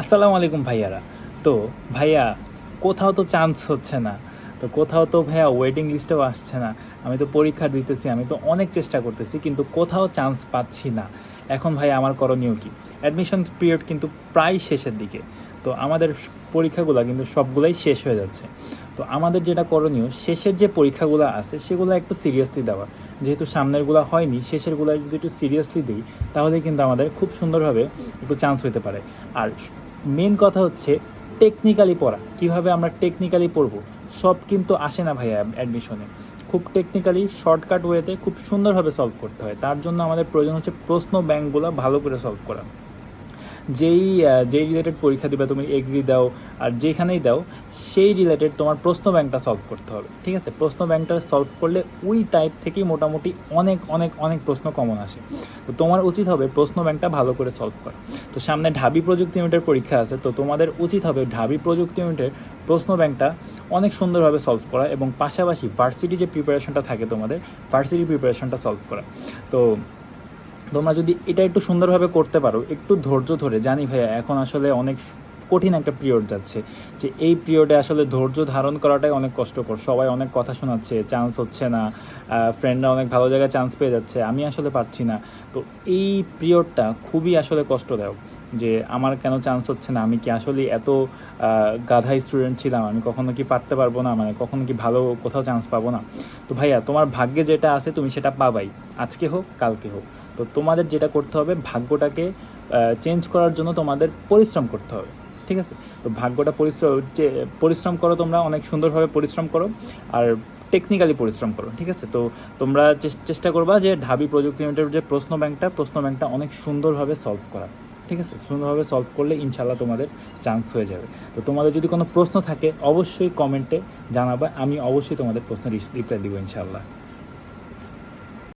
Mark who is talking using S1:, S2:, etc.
S1: আসসালামু আলাইকুম ভাইয়ারা। তো ভাইয়া, কোথাও তো চান্স হচ্ছে না। তো কোথাও তো ভাইয়া ওয়েটিং লিস্টেও আসছে না। আমি তো পরীক্ষা দিতেছি, আমি তো অনেক চেষ্টা করতেছি, কিন্তু কোথাও চান্স পাচ্ছি না। এখন ভাই আমার করণীয় কি? অ্যাডমিশন পিরিয়ড কিন্তু প্রায় শেষের দিকে। তো আমাদের পরীক্ষাগুলো কিন্তু সবগুলাই শেষ হয়ে যাচ্ছে। তো আমাদের যেটা করণীয়, শেষের যে পরীক্ষাগুলো আছে, সেগুলো একটু সিরিয়াসলি দেওয়া। যেহেতু সামনেরগুলো হয়নি, শেষেরগুলো যদি একটু সিরিয়াসলি দিই, তাহলে কিন্তু আমাদের খুব সুন্দরভাবে একটু চান্স হতে পারে। আর মেন কথা হচ্ছে টেকনিক্যালি পড়া। কীভাবে আমরা টেকনিক্যালি পড়ব? সব কিন্তু আসে না ভাইয়া অ্যাডমিশনে খুব টেকনিক্যালি শর্টকাট ওয়েতে খুব সুন্দরভাবে সলভ করতে হয়। তার জন্য আমাদের প্রয়োজন হচ্ছে প্রশ্ন ব্যাংকগুলো ভালো করে সলভ করা। যেই যেই রিলেটেড পরীক্ষা দিবে, তুমি এগ্রি দাও, আর যেখানেই দাও, সেই রিলেটেড তোমার প্রশ্ন ব্যাংকটা সলভ করতে হবে, ঠিক আছে? প্রশ্ন ব্যাংকটা সলভ করলে ওই টাইপ থেকেই মোটামুটি অনেক অনেক অনেক প্রশ্ন কমন আসে। তো তোমার উচিত হবে প্রশ্ন ব্যাংকটা ভালো করে সলভ করা। তো সামনে ঢাবি প্রযুক্তি ইউনিটের পরীক্ষা আছে, তো তোমাদের উচিত হবে ঢাবি প্রযুক্তি ইউনিটের প্রশ্ন ব্যাংকটা অনেক সুন্দরভাবে সলভ করা এবং পাশাপাশি ভার্সিটি যে প্রিপারেশনটা থাকে তোমাদের ভার্সিটি প্রিপারেশনটা সলভ করা। তো তোমরা যদি এটা একটু সুন্দরভাবে করতে পারো, একটু ধৈর্য ধরে। জানি ভাইয়া, এখন আসলে অনেক কঠিন একটা পিরিয়ড যাচ্ছে যে এই পিরিয়ডে আসলে ধৈর্য ধারণ করাটাই অনেক কষ্টকর। সবাই অনেক কথা শোনাচ্ছে চান্স হচ্ছে না ফ্রেন্ডরা অনেক ভালো জায়গায় চান্স পেয়ে যাচ্ছে। আমি আসলে পাচ্ছি না। তো এই পিরিয়ডটা খুবই আসলে কষ্টদায়ক যে আমার কেন চান্স হচ্ছে না? আমি কি আসলে এত গাধা স্টুডেন্ট ছিলাম? আমি কখনো কি পারতে পারব না? মানে কখনো কি ভালো কোথাও চান্স পাবো না? তো ভাইয়া, তোমার ভাগ্যে যেটা আছে তুমি সেটা পাবাই। আজকে হোক, কালকে হোক। তো তোমাদের যেটা করতে হবে, ভাগ্যটাকে চেঞ্জ করার জন্য তোমাদের পরিশ্রম করতে হবে, ঠিক আছে? তো ভাগ্যটা পরিশ্রম পরিশ্রম করো তোমরা, অনেক সুন্দরভাবে পরিশ্রম করো আর টেকনিক্যালি পরিশ্রম করো, ঠিক আছে? তো তোমরা চেষ্টা করবা যে ঢাবি প্রযুক্তি ইউনিটের যে প্রশ্ন ব্যাংকটা প্রশ্ন ব্যাংকটা অনেক সুন্দরভাবে সলভ করা, ঠিক আছে? সুন্দরভাবে সলভ করলে ইনশাল্লাহ তোমাদের চান্স হয়ে যাবে। তো তোমাদের যদি কোনো প্রশ্ন থাকে, অবশ্যই কমেন্টে জানাবা, আমি অবশ্যই তোমাদের প্রশ্নের রিপ্লাই দিব ইনশাল্লাহ